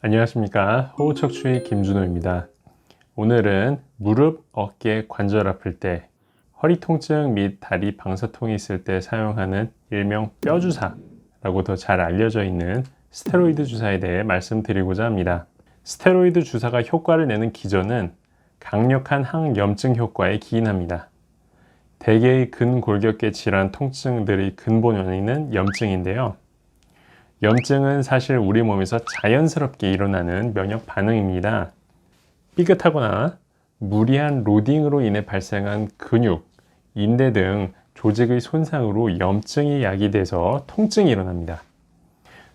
안녕하십니까. 호흡척추의 김준호입니다. 오늘은 무릎, 어깨, 관절 아플 때 허리 통증 및 다리 방사통이 있을 때 사용하는 일명 뼈주사 라고 더 잘 알려져 있는 스테로이드 주사에 대해 말씀드리고자 합니다. 스테로이드 주사가 효과를 내는 기전은 강력한 항염증 효과에 기인합니다. 대개의 근골격계 질환 통증들의 근본 원인은 염증인데요 염증은 사실 우리 몸에서 자연스럽게 일어나는 면역 반응입니다. 삐끗하거나 무리한 로딩으로 인해 발생한 근육, 인대 등 조직의 손상으로 염증이 야기돼서 통증이 일어납니다.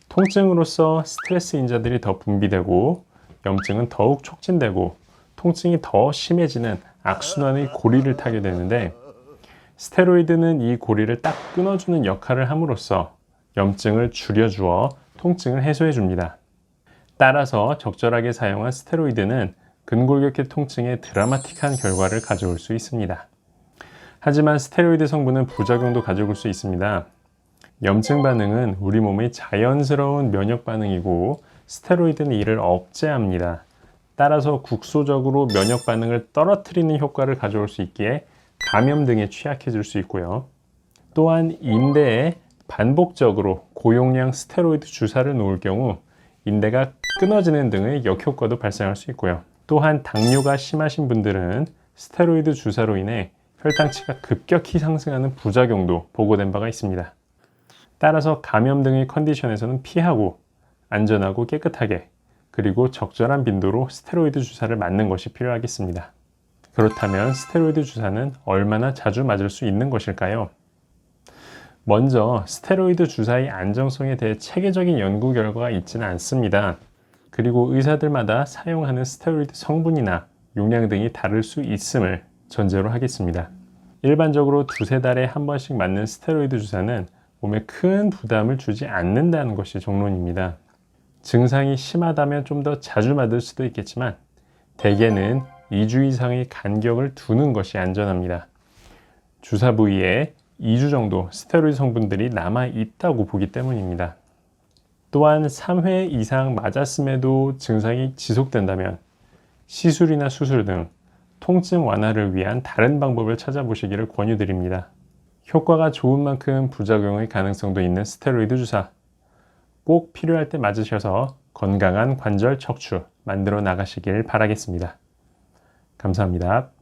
통증으로서 스트레스 인자들이 더 분비되고 염증은 더욱 촉진되고 통증이 더 심해지는 악순환의 고리를 타게 되는데 스테로이드는 이 고리를 딱 끊어주는 역할을 함으로써 염증을 줄여주어 통증을 해소해 줍니다. 따라서 적절하게 사용한 스테로이드는 근골격계 통증에 드라마틱한 결과를 가져올 수 있습니다. 하지만 스테로이드 성분은 부작용도 가져올 수 있습니다. 염증 반응은 우리 몸의 자연스러운 면역 반응이고 스테로이드는 이를 억제합니다. 따라서 국소적으로 면역 반응을 떨어뜨리는 효과를 가져올 수 있기에 감염 등에 취약해질 수 있고요. 또한 인대에 반복적으로 고용량 스테로이드 주사를 놓을 경우 인대가 끊어지는 등의 역효과도 발생할 수 있고요. 또한 당뇨가 심하신 분들은 스테로이드 주사로 인해 혈당치가 급격히 상승하는 부작용도 보고된 바가 있습니다. 따라서 감염 등의 컨디션에서는 피하고 안전하고 깨끗하게 그리고 적절한 빈도로 스테로이드 주사를 맞는 것이 필요하겠습니다. 그렇다면 스테로이드 주사는 얼마나 자주 맞을 수 있는 것일까요? 먼저 스테로이드 주사의 안정성에 대해 체계적인 연구 결과가 있지는 않습니다. 그리고 의사들마다 사용하는 스테로이드 성분이나 용량 등이 다를 수 있음을 전제로 하겠습니다. 일반적으로 두세 달에 한 번씩 맞는 스테로이드 주사는 몸에 큰 부담을 주지 않는다는 것이 정론입니다. 증상이 심하다면 좀 더 자주 맞을 수도 있겠지만 대개는 2주 이상의 간격을 두는 것이 안전합니다. 주사 부위에 2주 정도 스테로이드 성분들이 남아 있다고 보기 때문입니다. 또한 3회 이상 맞았음에도 증상이 지속된다면 시술이나 수술 등 통증 완화를 위한 다른 방법을 찾아보시기를 권유드립니다. 효과가 좋은 만큼 부작용의 가능성도 있는 스테로이드 주사. 꼭 필요할 때 맞으셔서 건강한 관절 척추 만들어 나가시길 바라겠습니다. 감사합니다.